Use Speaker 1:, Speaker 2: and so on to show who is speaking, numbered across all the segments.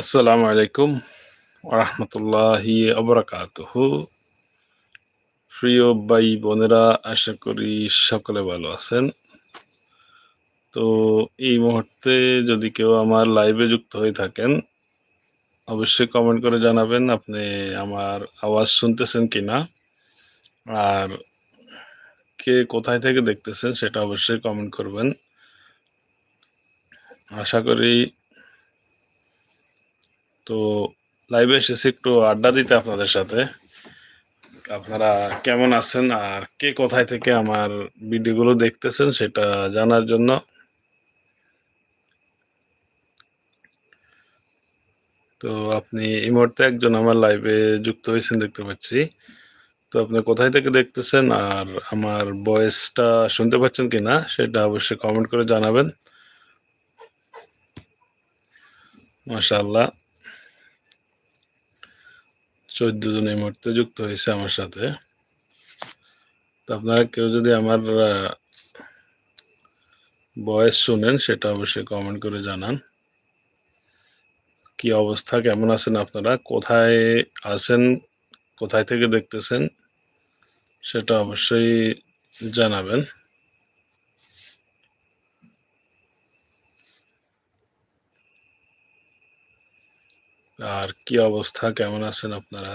Speaker 1: আসসালামু আলাইকুম রহমতুল্লাহি আবরাকাতুহ প্রিয় ভাই বোনেরা, আশা করি সকলে ভালো আছেন। তো এই মুহূর্তে যদি কেউ আমার লাইভে যুক্ত হয়ে থাকেন, অবশ্যই কমেন্ট করে জানাবেন আপনি আমার আওয়াজ শুনতেছেন কি না আর কে কোথায় থেকে দেখতেছেন সেটা অবশ্যই কমেন্ট করবেন। আশা করি তো লাইভে এসেছি একটু আড্ডা দিতে আপনাদের সাথে। আপনারা কেমন আছেন আর কে কোথায় থেকে আমার ভিডিওগুলো দেখতেছেন সেটা জানার জন্য। তো আপনি এই মুহূর্তে একজন আমার লাইভে যুক্ত হয়েছেন দেখতে পাচ্ছি। তো আপনি কোথায় থেকে দেখতেছেন আর আমার ভয়েসটা শুনতে পাচ্ছেন কি না সেটা অবশ্যই কমেন্ট করে জানাবেন। মাশাআল্লাহ। চোদ্দ জন এই মুহূর্তে যুক্ত হয়েছে আমার সাথে। তো আপনারা কেউ যদি আমার ভয়েস শুনেন, সেটা অবশ্যই কমেন্ট করে জানান। কি অবস্থা? কেমন আছেন আপনারা? কোথায় আছেন? কোথায় থেকে দেখতেছেন? সেটা অবশ্যই জানাবেন। আর কি অবস্থা? কেমন আছেন আপনারা?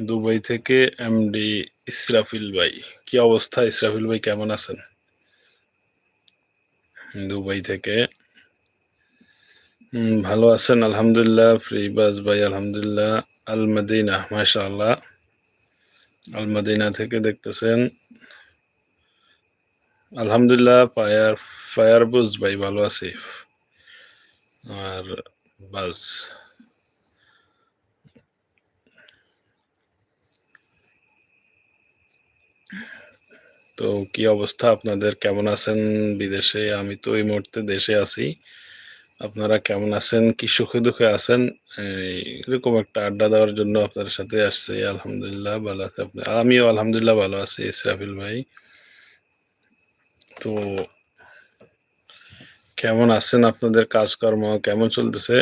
Speaker 1: দুবাই থেকে এমডি ইসরাফিল ভাই। কি অবস্থা? ইসরাফিল ভাই, কেমন আছেন? দুবাই থেকে। ভালো আছেন, আলহামদুলিল্লাহ। ফ্রিবাজ ভাই, আলহামদুলিল্লাহ। আল মদিনা মাশাআল্লাহ। আল থেকে দেখতেছেন। আলহামদুলিল্লাহ, ফায়ার ফায়ার বুজ ভাই ভালো আছি। আর বাস। তো কি অবস্থা আপনাদের? কেমন আছেন বিদেশে? আমি তো এই মুহূর্তে দেশে আছি। আপনারা কেমন আছেন? কি সুখে দুঃখে আছেন? এরকম একটা আড্ডা দেওয়ার জন্য আপনার সাথে আসছি। আলহামদুলিল্লাহ, ভালো আছে আপনি আমিও আলহামদুলিল্লাহ ভালো আছি, ইসরাফিল ভাই। তো কেমন আছেন আপনাদের কাজকর্ম? কেমন চলতেছে?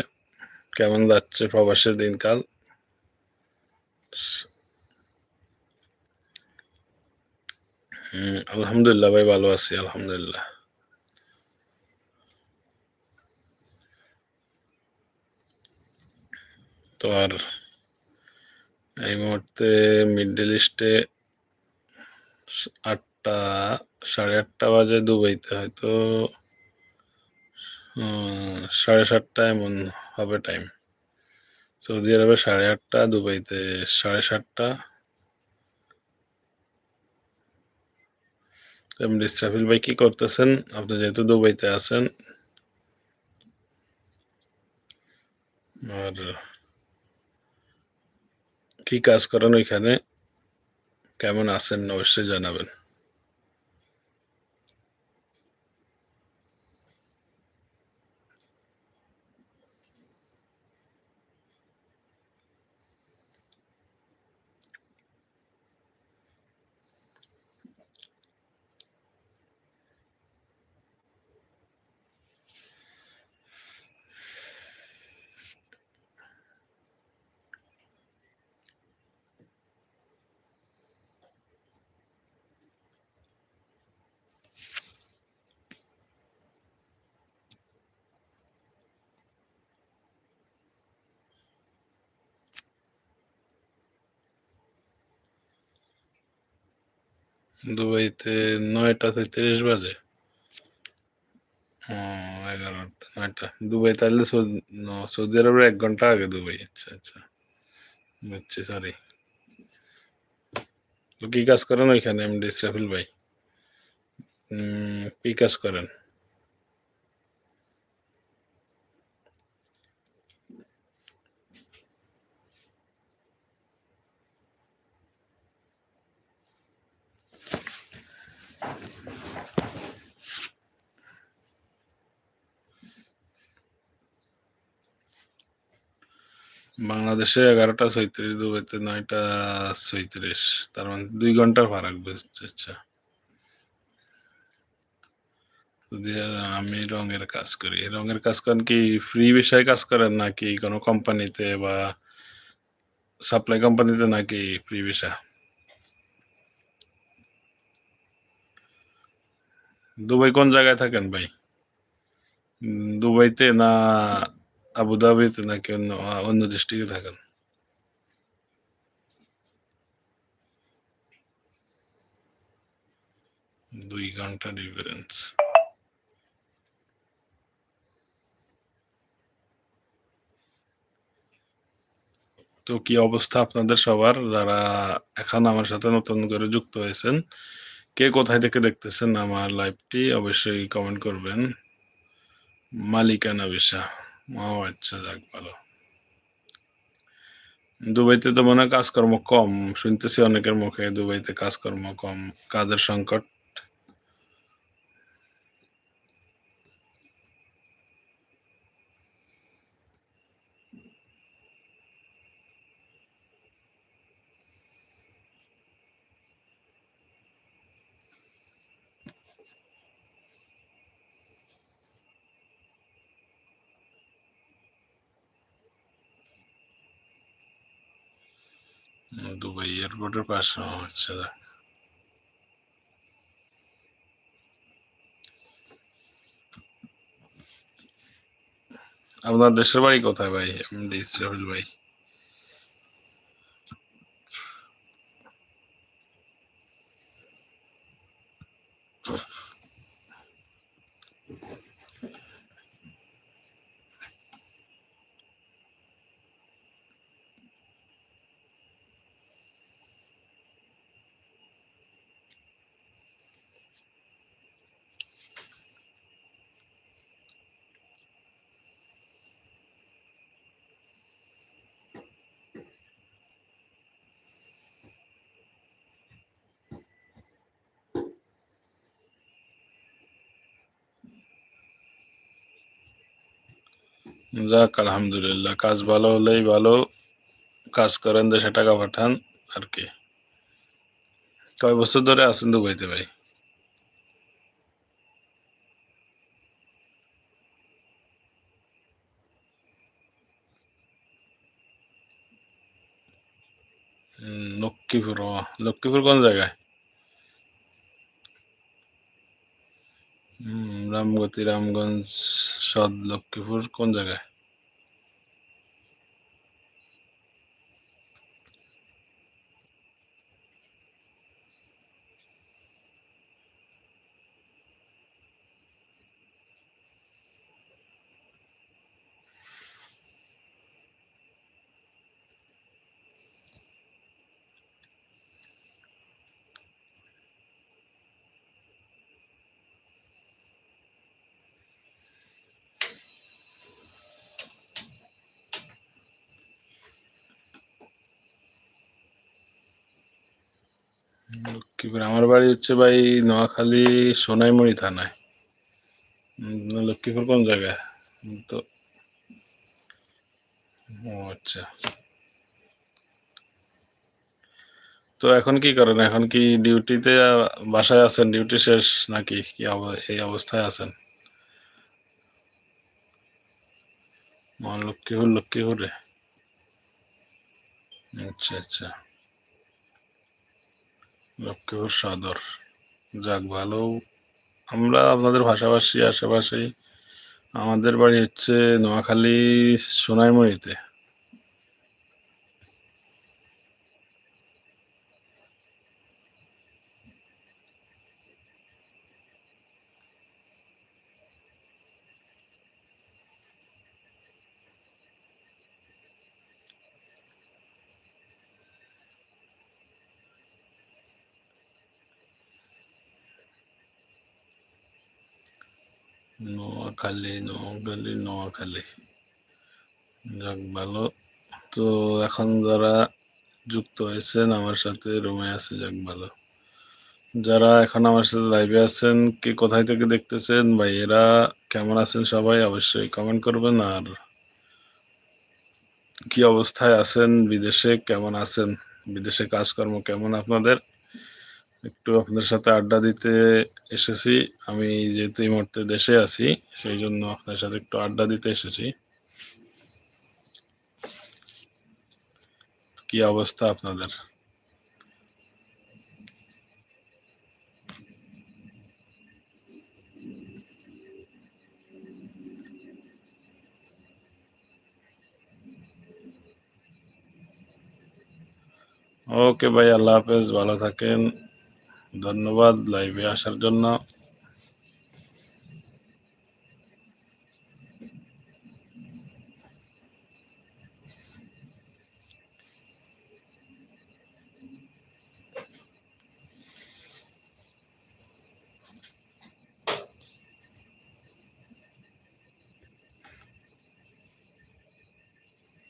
Speaker 1: কেমন যাচ্ছে প্রবাসের দিনকাল? আলহামদুলিল্লাহ ভাই, ভালো আছি, আলহামদুলিল্লাহ। তো আর এই মুহূর্তে মিডল ইস্টে আটটা, সাড়ে আটটা বাজে দুবাইতে, হয়তো সাড়ে সাতটা এমন হবে টাইম সৌদি আরবে সাড়ে আটটা, দুবাইতে সাড়ে সাতটা। ইসরাফিল ভাই কি করতেছেন? আপনি যেহেতু দুবাইতে আছেন। আর কি কাজ করেন ওইখানে? কেমন আছেন? অবশ্যই জানাবেন। দুবাইতে নয়টা থেকে তিরিশ বাজে এগারোটা, নয়টা। দুবাই তাহলে সৌদি আরবের এক ঘণ্টা আগে দুবাই। আচ্ছা আচ্ছা। বুঝছি সরি কি কাজ করেন ওইখানে এমডি ইসরাফিল ভাই? কি কাজ করেন? বাংলাদেশে এগারোটা ছয়ত্রিশ, দুবাইতে নয়টা ছয়ত্রিশ। তার মানে দুই ঘণ্টার ফারাক আচ্ছা। আমি রঙের কাজ করি, রঙের কাজ করেন কি ফ্রি বিষয়ে কাজ করেন নাকি কোনো কোম্পানিতে বা সাপ্লাই কোম্পানিতে নাকি ফ্রি ভিসা দুবাই কোন জায়গায় থাকেন ভাই? দুবাইতে না আবুধাবিতে নাকি অন্য অন্য ডিস্ট্রিক্টে থাকেন? দুই ঘণ্টা ডিফারেন্স তো কি অবস্থা আপনাদের সবার? যারা এখন আমার সাথে নতুন করে যুক্ত হয়েছেন, কে কোথায় থেকে দেখতেছেন আমার লাইভটি অবশ্যই কমেন্ট করবেন। মালিকানা ভিসা। ও আচ্ছা যাক, ভালো। দুবাইতে তো মনে হয় কাজকর্ম কম। শুনতেছি অনেকের মুখে দুবাইতে কাজকর্ম কম, কাজের সংকট। দুবাই এয়ারপোর্টের পাশে যাক। আপনার দেশের বাড়ি কোথায় ভাই এমডি ইসরাফিল ভাই যাক, আলহামদুলিল্লাহ, কাজ ভালো হলেই ভালো, কাজ করেন, দেশে টাকা পাঠান, আর কি। কয় বছর ধরে আছেন দুবাইতে ভাই? লক্ষ্মীপুর লক্ষ্মীপুর কোন জায়গায়? রামগতি, রামগঞ্জ সদ লক্ষ্মীপুর কোন জায়গায়? লক্ষ্মীপুর আমার বাড়ি হচ্ছে ভাই নোয়াখালী সোনাইমুড়ি থানায়। লক্ষ্মীপুর কোন জায়গায়? তো ও আচ্ছা। তো এখন কি করেন? এখন কি ডিউটিতে বাসায় আছেন? ডিউটি শেষ নাকি? কি এই অবস্থায় আছেন? লক্ষ্মীপুর, লক্ষ্মীপুরে। আচ্ছা আচ্ছা। লক্ষ্মীপুর সদর। যাক ভালো। আমরা আপনাদের ভাষাভাষী আশেপাশেই আমাদের বাড়ি হচ্ছে নোয়াখালী সোনাইমুড়িতে। নোয়াখালী নোয়াখালী নোয়াখালী যাক, ভালো। তো এখন যারা যুক্ত হয়েছেন, আমার সাথে রুমে আছে, যাক, ভালো। যারা এখন আমার সাথে লাইভে আছেন, কে কোথায় থেকে দেখতেছেন বা এরা কেমন আছেন সবাই অবশ্যই কমেন্ট করবেন। আর কি অবস্থায় আছেন, বিদেশে কেমন আছেন, বিদেশে কাজকর্ম কেমন আপনাদের? একটু আপনাদের সাথে আড্ডা দিতে এসেছি। আমি যেহেতু এই মুহূর্তে দেশে আছি, সেই জন্য আপনার সাথে একটু আড্ডা দিতে এসেছি। কি অবস্থা আপনাদের? ওকে ভাই, আল্লাহ হাফেজ, ভালো থাকেন। ধন্যবাদ লাইভে আসার জন্য।